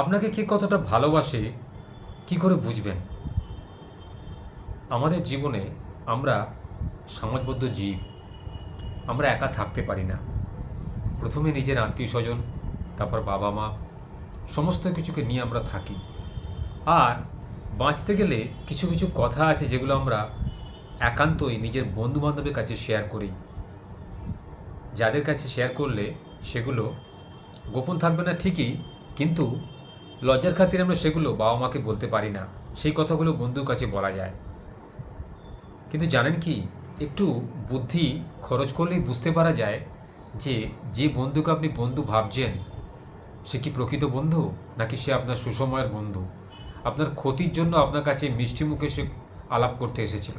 আপনাকে কে কতটা ভালোবাসে, কি করে বুঝবেন? আমাদের জীবনে আমরা সমাজবদ্ধ জীব, আমরা একা থাকতে পারি না। প্রথমে নিজের আত্মীয় স্বজন, তারপর বাবা মা, সমস্ত কিছুকে নিয়ে আমরা থাকি। আর বাঁচতে গেলে কিছু কিছু কথা আছে যেগুলো আমরা একান্তই নিজের বন্ধু বান্ধবের কাছে শেয়ার করি। যাদের কাছে শেয়ার করলে সেগুলো গোপন থাকবে না ঠিকই, কিন্তু লজ্জার খাতিরে আমরা সেগুলো বাবা মাকে বলতে পারি না। সেই কথাগুলো বন্ধুর কাছে বলা যায়। কিন্তু জানেন কি? একটু বুদ্ধি খরচ করলেই বুঝতে পারা যায় যে যে বন্ধুকে আপনি বন্ধু ভাবছেন, সে কি প্রকৃত বন্ধু? নাকি সে আপনার সুসময়ের বন্ধু? আপনার ক্ষতির জন্য আপনার কাছে মিষ্টি মুখে সে আলাপ করতে এসেছিল।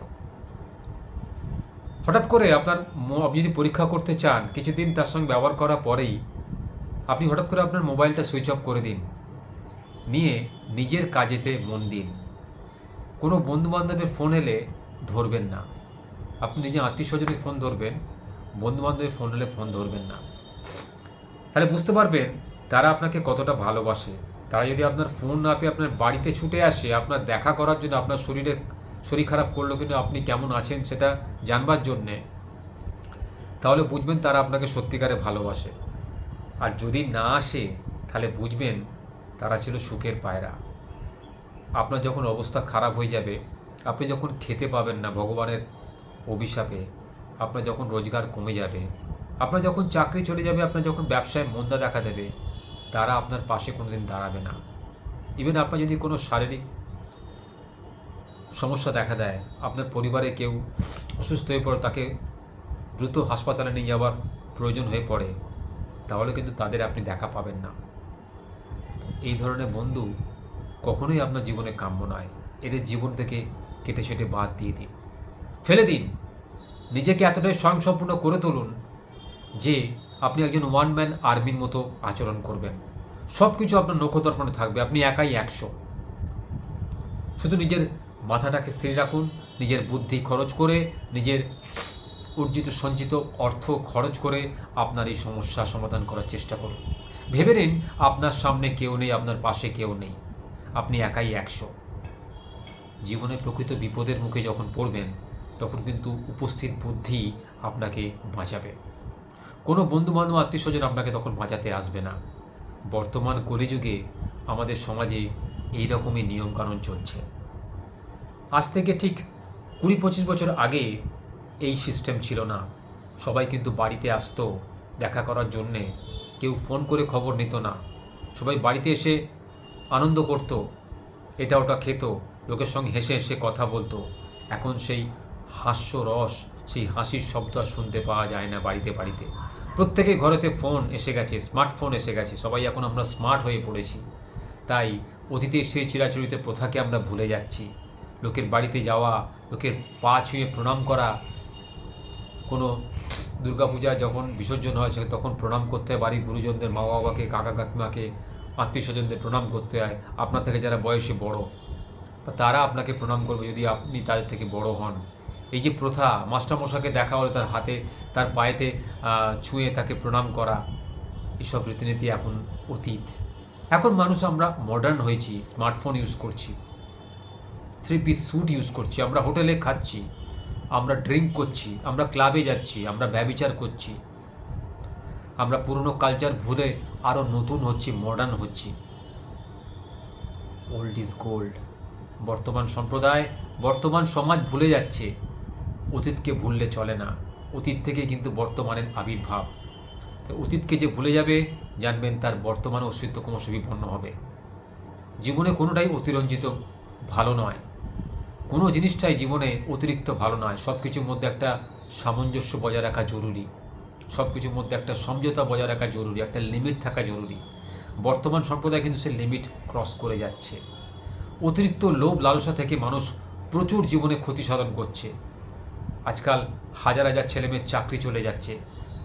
হঠাৎ করে আপনার আপনি যদি পরীক্ষা করতে চান, কিছুদিন তার সঙ্গে ব্যবহার করার পরেই আপনি হঠাৎ করে আপনার মোবাইলটা সুইচ অফ করে দিন। নিয়ে নিজের কাজেতে মন দিন। কোনো বন্ধু বান্ধবের ফোন এলে ধরবেন না। আপনি নিজে আত্মীয় স্বজনের ফোন ধরবেন বন্ধু বান্ধবের ফোন এলে ফোন ধরবেন না। তাহলে বুঝতে পারবেন তারা আপনাকে কতটা ভালোবাসে। তারা যদি আপনার ফোন না পেয়ে আপনার বাড়িতে ছুটে আসে, আপনার দেখা করার জন্য আপনার শরীরে শরীর খারাপ করল কিন্তু আপনি কেমন আছেন সেটা জানবার জন্যে, তাহলে বুঝবেন তারা আপনাকে সত্যিকারে ভালোবাসে। আর যদি না আসে, তাহলে বুঝবেন তারা ছিল সুখের পায়রা। আপনার যখন অবস্থা খারাপ হয়ে যাবে, আপনি যখন খেতে পাবেন না ভগবানের অভিশাপে, আপনার যখন রোজগার কমে যাবে, আপনার যখন চাকরি চলে যাবে, আপনার যখন ব্যবসায় মন্দা দেখা দেবে, তারা আপনার পাশে কোনো দিন দাঁড়াবে না। ইভেন আপনার যদি কোনো শারীরিক সমস্যা দেখা দেয়, আপনার পরিবারে কেউ অসুস্থ হয়ে পড়ে, তাকে দ্রুত হাসপাতালে নিয়ে যাওয়ার প্রয়োজন হয়ে পড়ে, তাহলে কিন্তু তাদের আপনি দেখা পাবেন না। এই ধরনের বন্ধু কখনোই আপনার জীবনে কাম্য নয়। এদের জীবন থেকে কেটে সেটে বাদ দিয়ে দিন। ফেলে দিন। নিজেকে এতটাই স্বয়ংসম্পূর্ণ করে তুলুন যে আপনি একজন ওয়ান ম্যান আর্মির মতো আচরণ করবেন। সব কিছু আপনার নখদর্পণে থাকবে। আপনি একাই একশো। শুধু নিজের মাথাটাকে স্থির রাখুন, নিজের বুদ্ধি খরচ করে, নিজের অর্জিত সঞ্চিত অর্থ খরচ করে আপনার এই সমস্যা সমাধান করার চেষ্টা করুন। ভেবে নিন, আপনার সামনে কেউ নেই, আপনার পাশে কেউ নেই। আপনি একাই একশো। জীবনে প্রকৃত বিপদের মুখে যখন পড়বেন, তখন কিন্তু উপস্থিত বুদ্ধি আপনাকে বাঁচাবে। কোনো বন্ধু বান্ধব আত্মীয় স্বজন আপনাকে তখন বাঁচাতে আসবে না। বর্তমান কলিযুগে আমাদের সমাজে এই রকমই নিয়মকানুন চলছে। আজ থেকে ঠিক কুড়ি পঁচিশ বছর আগে এই সিস্টেম ছিল না। সবাই কিন্তু বাড়িতে আসতো দেখা করার জন্যে কেউ ফোন করে খবর নিত না। সবাই বাড়িতে এসে আনন্দ করত, এটা ওটা খেত, লোকের সঙ্গে হেসে হেসে কথা বলতো। এখন সেই হাস্যরস সেই হাসির শব্দ আর শুনতে পাওয়া যায় না বাড়িতে বাড়িতে। প্রত্যেকে ঘরেতে ফোন এসে গেছে, স্মার্টফোন এসে গেছে, সবাই এখন আমরা স্মার্ট হয়ে পড়েছি। তাই অতীতের সেই চিরাচরিত প্রথাকে আমরা ভুলে যাচ্ছি। লোকের বাড়িতে যাওয়া, লোকের পা ছুঁয়ে প্রণাম করা, কোনো দুর্গাপূজা যখন বিসর্জন হয়, সেখানে তখন প্রণাম করতে হয়। বাড়ির গুরুজনদের মা বাবাকে, কাকা কাকিমাকে, আত্মীয় স্বজনদের প্রণাম করতে হয়। আপনার থেকে যারা বয়সে বড় তারা আপনাকে প্রণাম করবে যদি আপনি তাদের থেকে বড় হন। এই যে প্রথা মাস্টারমশাকে দেখা হলে তার হাতে, তার পায়েতে ছুঁয়ে তাকে প্রণাম করা, এসব রীতিনীতি এখন অতীত। এখন মানুষ আমরা মডার্ন হয়েছি স্মার্টফোন ইউজ করছি থ্রি পিস স্যুট ইউজ করছি, আমরা হোটেলে খাচ্ছি। আমরা ড্রিঙ্ক করছি, আমরা ক্লাবে যাচ্ছি, আমরা ব্যবিচার করছি। আমরা পুরনো কালচার ভুলে আরও নতুন হচ্ছি মডার্ন হচ্ছি। ওল্ড ইজ গোল্ড বর্তমান সম্প্রদায়, বর্তমান সমাজ ভুলে যাচ্ছে। অতীতকে ভুললে চলে না। অতীত থেকে কিন্তু বর্তমানের আবির্ভাব। অতীতকে যে ভুলে যাবে, জানবেন তার বর্তমান অস্তিত্ব ক্রমশ বিপন্ন হবে। জীবনে কোনোটাই অতিরঞ্জিত ভালো নয়। কোনো জিনিসটাই জীবনে অতিরিক্ত ভালো নয়। সব কিছুর মধ্যে একটা সামঞ্জস্য বজায় রাখা জরুরি। সব কিছুর মধ্যে একটা সমঝোতা বজায় রাখা জরুরি, একটা লিমিট থাকা জরুরি। বর্তমান সম্প্রদায় কিন্তু সে লিমিট ক্রস করে যাচ্ছে। অতিরিক্ত লোভ, লালসা থেকে মানুষ প্রচুর জীবনে ক্ষতি সাধন করছে। আজকাল হাজার হাজার ছেলেমেয়ের চাকরি চলে যাচ্ছে।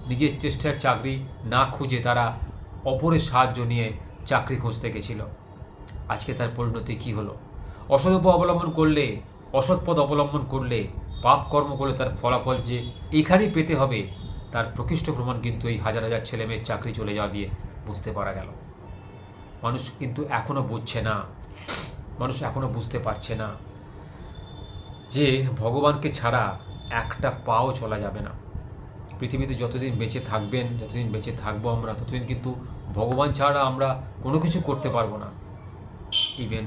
নিজের চেষ্টায় চাকরি না খুঁজে তারা অপরের সাহায্য নিয়ে চাকরি খুঁজতে গেছিল। আজকে তার পরিণতি কী হলো? অসৎ উপায় অবলম্বন করলে অসৎ পথ অবলম্বন করলে পাপ কর্ম করলে তার ফলাফল যে এখানেই পেতে হবে, তার প্রকৃষ্ট প্রমাণ কিন্তু এই হাজার হাজার ছেলে মেয়ের চাকরি চলে যাওয়া দিয়ে বুঝতে পারা গেল। মানুষ কিন্তু এখনও বুঝছে না। মানুষ এখনও বুঝতে পারছে না যে ভগবানকে ছাড়া একটা পাও চলা যাবে না। পৃথিবীতে যতদিন বেঁচে থাকবেন, যতদিন বেঁচে থাকব আমরা, ততদিন কিন্তু ভগবান ছাড়া আমরা কোনো কিছু করতে পারব না। ইভেন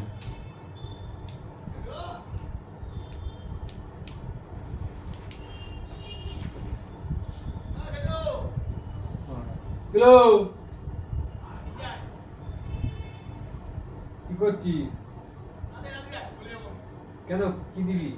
হ্যালো কি করছিস? কেন? কি দিবি?